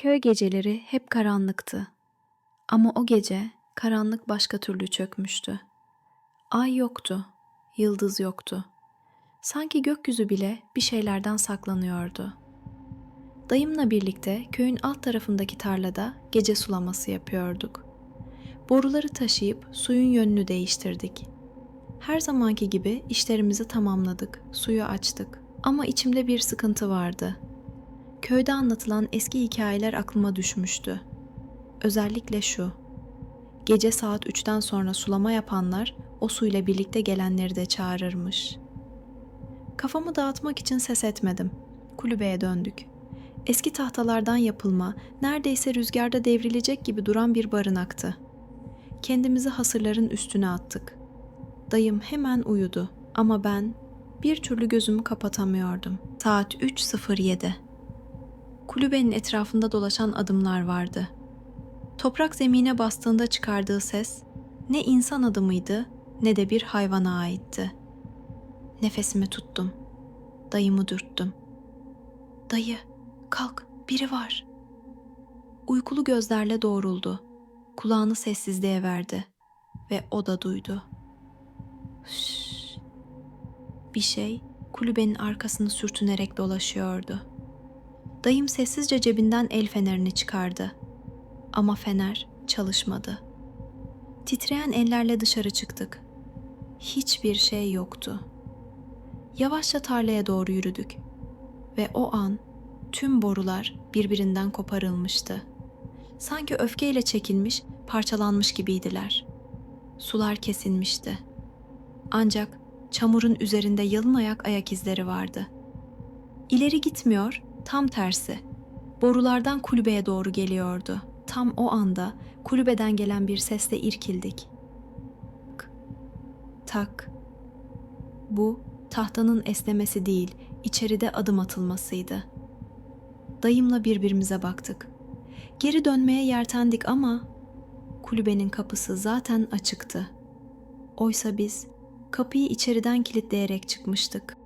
Köy geceleri hep karanlıktı. Ama o gece karanlık başka türlü çökmüştü. Ay yoktu, yıldız yoktu. Sanki gökyüzü bile bir şeylerden saklanıyordu. Dayımla birlikte köyün alt tarafındaki tarlada gece sulaması yapıyorduk. Boruları taşıyıp suyun yönünü değiştirdik. Her zamanki gibi işlerimizi tamamladık, suyu açtık. Ama içimde bir sıkıntı vardı. Köyde anlatılan eski hikayeler aklıma düşmüştü. Özellikle şu. Gece saat 3'ten sonra sulama yapanlar o suyla birlikte gelenleri de çağırırmış. Kafamı dağıtmak için ses etmedim. Kulübeye döndük. Eski tahtalardan yapılma, neredeyse rüzgarda devrilecek gibi duran bir barınaktı. Kendimizi hasırların üstüne attık. Dayım hemen uyudu ama ben bir türlü gözümü kapatamıyordum. Saat 3.07. Kulübenin etrafında dolaşan adımlar vardı. Toprak zemine bastığında çıkardığı ses ne insan adımıydı ne de bir hayvana aitti. Nefesimi tuttum. Dayımı dürttüm. Dayı, kalk, biri var. Uykulu gözlerle doğruldu. Kulağını sessizliğe verdi ve o da duydu. Şşş. Bir şey kulübenin arkasını sürtünerek dolaşıyordu. Dayım sessizce cebinden el fenerini çıkardı. Ama fener çalışmadı. Titreyen ellerle dışarı çıktık. Hiçbir şey yoktu. Yavaşça tarlaya doğru yürüdük ve o an tüm borular birbirinden koparılmıştı. Sanki öfkeyle çekilmiş, parçalanmış gibiydiler. Sular kesilmişti. Ancak çamurun üzerinde yalın ayak ayak izleri vardı. İleri gitmiyor, tam tersi. Borulardan kulübeye doğru geliyordu. Tam o anda kulübeden gelen bir sesle irkildik. Tak, tak. Bu tahtanın esnemesi değil, içeride adım atılmasıydı. Dayımla birbirimize baktık. Geri dönmeye yeltendik ama kulübenin kapısı zaten açıktı. Oysa biz kapıyı içeriden kilitleyerek çıkmıştık.